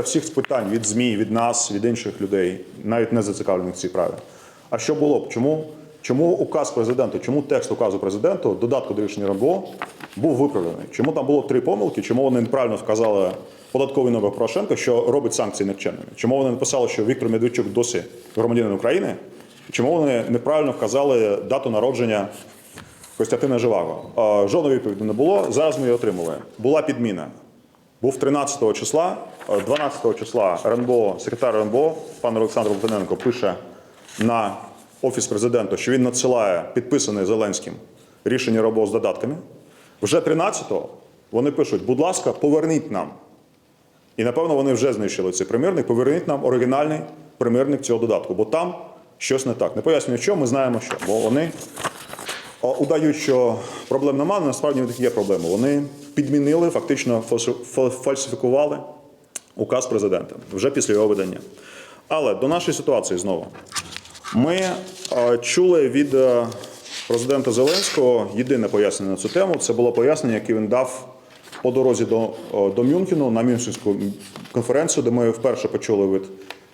всіх питань від ЗМІ, від нас, від інших людей, навіть не зацікавлених в цій праві. А що було б? Чому, чому указ президента, чому текст указу президента, додатку до рішення РНБО, був виправлений? Чому там було три помилки? Чому вони неправильно вказали податковий номер Порошенка, що робить санкції никчемними? Чому вони написали, що Віктор Медведчук досі громадянин України? Чому вони неправильно вказали дату народження Костянтина Живаго? Жодної відповіді не було. Зараз ми її отримали. Була підміна. Був 13 числа, е, 12 числа РНБО, секретар РНБО, пан Олександр Литвиненко пише на офіс президента, що він надсилає підписане Зеленським рішення РНБО з додатками. Вже 13-го вони пишуть, будь ласка, поверніть нам. І напевно вони вже знищили цей примірник. Поверніть нам оригінальний примірник цього додатку, бо там щось не так. Не пояснюю, що ми знаємо, що. Бо вони удають, що проблем немає, але насправді в них є проблеми. Вони підмінили, фактично фальсифікували указ президента вже після його видання. Але до нашої ситуації знову. Ми е, чули від е, президента Зеленського єдине пояснення на цю тему. Це було пояснення, яке він дав по дорозі до, о, до Мюнхену на Мюнхенську конференцію, де ми вперше почули від,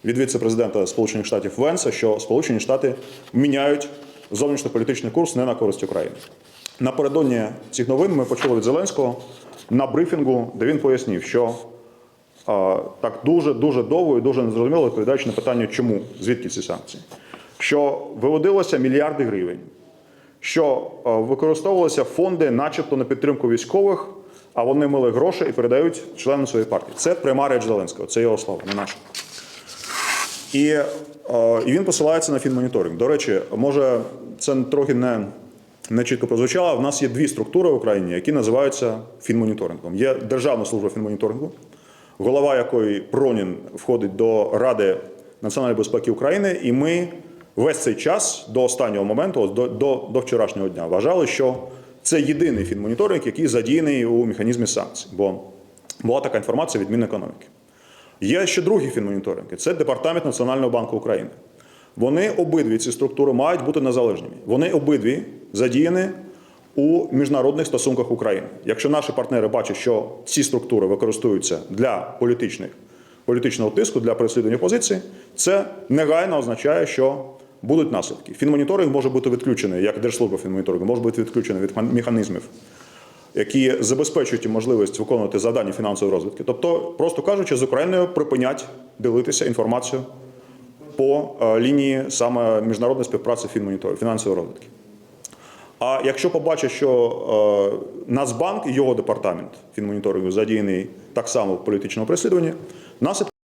від віце-президента Сполучених Штатів Венса, що Сполучені Штати міняють зовнішньополітичний курс не на користь України. Напередодні цих новин ми почули від Зеленського на брифінгу, де він пояснив, що так дуже дуже довго і дуже незрозуміло відповідаючи на питання, чому звідки ці санкції, що виводилося мільярди гривень, що використовувалися фонди, начебто на підтримку військових, а вони мали гроші і передають членам своєї партії. Це пряма реч Зеленського, це його слова, не наша. І, і він посилається на фінмоніторинг. До речі, може, це трохи не, не чітко прозвучало. В нас є дві структури в Україні, які називаються фінмоніторингом. Є Державна служба фінмоніторингу, голова якої Пронін входить до Ради національної безпеки України, і ми весь цей час до останнього моменту, до, до, до вчорашнього дня, вважали, що це єдиний фінмоніторинг, який задіяний у механізмі санкцій. Бо була така інформація від Мінекономіки. Є ще другі фінмоніторинги. Це Департамент Національного банку України. Вони обидві ці структури мають бути незалежними. Вони обидві задіяні у міжнародних стосунках України. Якщо наші партнери бачать, що ці структури використовуються для політичних, політичного тиску, для переслідування позицій, це негайно означає, що будуть наслідки. Фінмоніторинг може бути відключений, як Держслужба фінмоніторингу, може бути відключений від механізмів які забезпечують можливість виконувати завдання фінансової розвитки. Тобто, просто кажучи, з Україною припинять ділитися інформацією по е, лінії саме міжнародної співпраці фінмонітору, фінансової розвитки. А якщо побачить, що е, Нацбанк і його департамент фінмоніторингу задіяний так само в політичному переслідуванні, наслідки